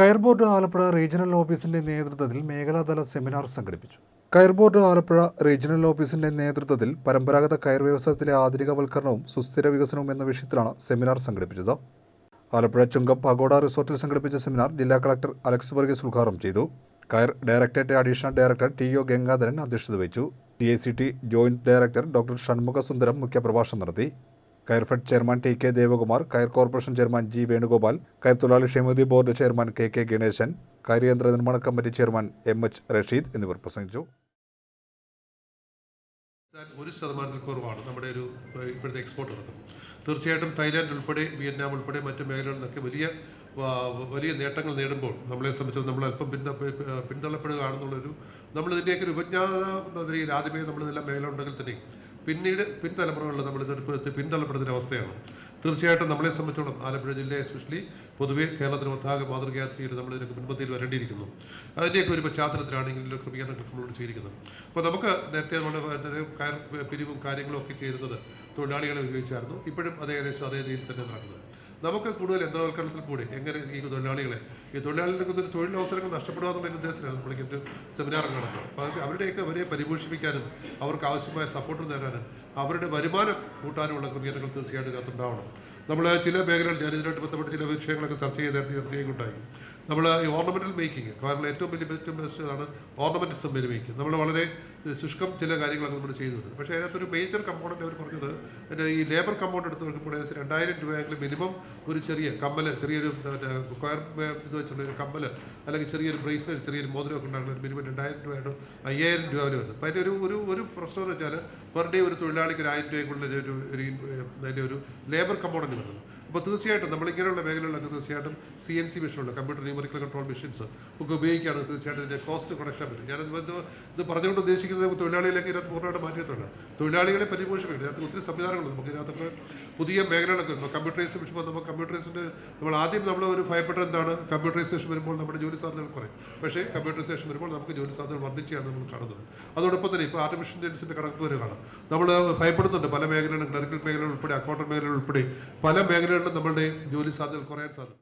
കയർ board Alappuzha regional ഓഫീസിന്റെ നേതൃത്വത്തിൽ മേഖലാതല സെമിനാർ സംഘടിപ്പിച്ചു. കയർ ബോർഡ് ആലപ്പുഴ റീജിയണൽ ഓഫീസിന്റെ നേതൃത്വത്തിൽ പരമ്പരാഗത കയർ വ്യവസായത്തിലെ ആധുനികവൽക്കരണവും സുസ്ഥിര വികസനവും എന്ന വിഷയത്തിലാണ് സെമിനാർ സംഘടിപ്പിച്ചത്. ആലപ്പുഴ ചുങ്കം പഗോഡ റിസോർട്ടിൽ സംഘടിപ്പിച്ച സെമിനാർ ജില്ലാ കളക്ടർ അലക്സ് വർഗീസ് ഉദ്ഘാടനം ചെയ്തു. കയർ directorate additional director T O Gangadharan അധ്യക്ഷത വഹിച്ചു. T I C T joint director doctor Shanmukha Sundaram മുഖ്യപ്രഭാഷണം നടത്തി. Coirfed chairman T K Devakumar കയർ കോർപ്പറേഷൻ ചെയർമാൻ ജി വേണുഗോപാൽ കയർ തൊഴിലാളി ക്ഷേമനിധി board chairman K K Ganesan കയറിയന്ത്ര നിർമ്മാണ committee chairman M H Rasheed എന്നിവർ പ്രസംഗിച്ചു. ഒരു ശതമാനത്തിൽ കുറവാണ് നമ്മുടെ ഒരു ഇപ്പോഴത്തെ എക്സ്പോർട്ട് നടക്കും തീർച്ചയായിട്ടും തായ്ലാൻഡ് ഉൾപ്പെടെ വിയറ്റ്നാം ഉൾപ്പെടെ മറ്റു മേഖലകളിൽ നിന്നൊക്കെ വലിയ വലിയ നേട്ടങ്ങൾ നേടുമ്പോൾ നമ്മളെ സംബന്ധിച്ച് നമ്മൾ അല്പം പിന്ത പിന്തള്ളപ്പെടുകയാണെന്നുള്ളൊരു നമ്മളിതിന്റെയൊക്കെ ഒരു ഉപജ്ഞാത നിലയിൽ ആദ്യമേ നമ്മൾ ഇതെല്ലാം മേഖല ഉണ്ടെങ്കിൽ തന്നെ പിന്നീട് പിൻതലമുറകളിൽ നമ്മൾ ഇതെടുത്ത് പിന്തള്ളപ്പെടുന്ന അവസ്ഥയാണ്. തീർച്ചയായിട്ടും നമ്മളെ സംബന്ധിച്ചോളം ആലപ്പുഴ ജില്ലയെ എസ്പെഷ്യലി പൊതുവേ കേരളത്തിന് ഒട്ടാകെ മാതൃകയാത്രയിൽ നമ്മൾ ഇതിനൊക്കെ മുൻപന്തിയിൽ വരേണ്ടിയിരിക്കുന്നു. അതിന്റെയൊക്കെ ഒരു പശ്ചാത്തലത്തിലാണ് ക്രമീകരണങ്ങൾ നമ്മളോട് ചെയ്തിരിക്കുന്നത്. അപ്പോൾ നമുക്ക് നേരത്തെ കയർ പിരിവും കാര്യങ്ങളും ഒക്കെ ചെയ്യുന്നത് തൊഴിലാളികളെ ഉപയോഗിച്ചായിരുന്നു. ഇപ്പോഴും അത് ഏകദേശം അതേ രീതിയിൽ തന്നെ നടക്കുന്നത്. നമുക്ക് കൂടുതൽ യന്ത്രവൽക്കരണത്തിൽ കൂടി എങ്ങനെ ഈ തൊഴിലാളികളെ ഈ തൊഴിലാളികൾക്ക് തൊഴിലവസരങ്ങൾ നഷ്ടപ്പെടുക എന്നുള്ള ഉദ്ദേശത്തിലാണ് നമ്മൾ ഇങ്ങനെ സെമിനാർ നടത്തുന്നത്. അപ്പോൾ അവരുടെയൊക്കെ അവരെ പരിപോഷിപ്പിക്കാനും അവർക്ക് ആവശ്യമായ സപ്പോർട്ട് നേടാനും അവരുടെ വരുമാനം കൂട്ടാനുമുള്ള ക്രമീകരണങ്ങൾ തീർച്ചയായിട്ടും ഇതിനകത്തുണ്ടാവണം നമ്മൾ ചില മേഖലകൾ ഞാൻ ഇതിനായിട്ട് ബന്ധപ്പെട്ട് ചില വിഷയങ്ങളൊക്കെ ചർച്ച ചെയ്ത് ചർച്ചയുണ്ടായി നമ്മൾ ഈ ഓർണമെന്റൽ മേക്കിംഗ് കാരണം ഏറ്റവും വലിയ ഏറ്റവും ബെസ്റ്റാണ് ഓർണമെന്റ്സ് മേക്കിംഗ് നമ്മൾ വളരെ ശുഷ്കം ചില കാര്യങ്ങളൊക്കെ നമ്മൾ ചെയ്തിട്ടുണ്ട് പക്ഷേ അതിനകത്തൊരു മേജർ കമ്പോണന്റ് അവർ പറഞ്ഞത് എന്റെ ഈ ലേബർ കമ്പോണ്ട് എടുത്ത് നോക്കുമ്പോൾ രണ്ടായിരം രൂപയെങ്കിലും മിനിമം ഒരു ചെറിയ കമ്മൽ ചെറിയൊരു കയർ ഇത് വെച്ചുള്ള ഒരു കമ്മൽ അല്ലെങ്കിൽ ചെറിയൊരു ബ്രേസ് ചെറിയൊരു മോതിരമൊക്കെ ഉണ്ടാകുന്ന മിനിമം രണ്ടായിരം രൂപയുടെ അയ്യായിരം രൂപ വരെ വരുന്നത്. അപ്പോൾ അതിന്റെ ഒരു ഒരു ഒരു പ്രശ്നം എന്ന് വെച്ചാൽ പെർ ഡേ ഒരു തൊഴിലാളിക്ക് ഒരു ആയിരം രൂപയ്ക്കുള്ള ഒരു അതിന്റെ ഒരു ലേബർ കമ്പോണന്റ് വരുന്നത്. അപ്പോൾ തീർച്ചയായിട്ടും നമ്മളിങ്ങനെയുള്ള മേഖലകളിലൊക്കെ തീർച്ചയായിട്ടും സി എൻ സി മെഷീനുണ്ട് കമ്പ്യൂട്ടർ ന്യൂമറിക്കൽ കൺട്രോൾ മെഷീൻസ് ഒക്കെ ഉപയോഗിക്കുകയാണ് തീർച്ചയായിട്ടും ഇതിന്റെ കോസ്റ്റ് കുറയ്ക്കാൻ പറ്റും. ഞാൻ ഇത് പറഞ്ഞുകൊണ്ട് ഉദ്ദേശിക്കുന്നത് തൊഴിലാളികളൊക്കെ ഇതിനകത്ത് പൂർണമായിട്ട് മാറ്റിയിട്ടുണ്ട്. തൊഴിലാളികളെ പരിപോഷിപ്പിക്കണം. ഇതിനകത്ത് ഒത്തിരി സംവിധാനങ്ങളുണ്ട്. നമുക്ക് ഇതിനകത്തൊക്കെ പുതിയ മേഖലകളൊക്കെ വരുമ്പോൾ കമ്പ്യൂട്ടറൈസ് വരുമ്പോൾ നമ്മൾ കമ്പ്യൂട്ടറൈസിന്റെ നമ്മൾ ആദ്യം നമ്മൾ ഒരു ഭയപ്പെട്ട എന്താണ് കമ്പ്യൂട്ടറൈസേഷൻ വരുമ്പോൾ നമ്മുടെ ജോലി സാധ്യതകൾ കുറയും. പക്ഷേ കമ്പ്യൂട്ടറൈസേഷൻ വരുമ്പോൾ നമുക്ക് ജോലി സാധ്യതകൾ വർദ്ധിച്ചാണ് നമ്മൾ കാണുന്നത്. അതോടൊപ്പം തന്നെ ഇപ്പോൾ ആർട്ടിഫിഷ്യൽ ഇന്റലിജൻസിന്റെ കണക്ക് വരെ കാണാം. നമ്മൾ ഭയപ്പെടുന്നുണ്ട് പല മേഖലകളിലും ക്ലറിക്കൽ മേഖലകൾ ഉൾപ്പെടെ അക്കൗണ്ടന്റ് മേഖലകൾ ഉൾപ്പെടെ. പല മേഖലകളിലും നമ്മളുടെ ജോലി സാധ്യതകൾ കുറയാൻ സാധ്യത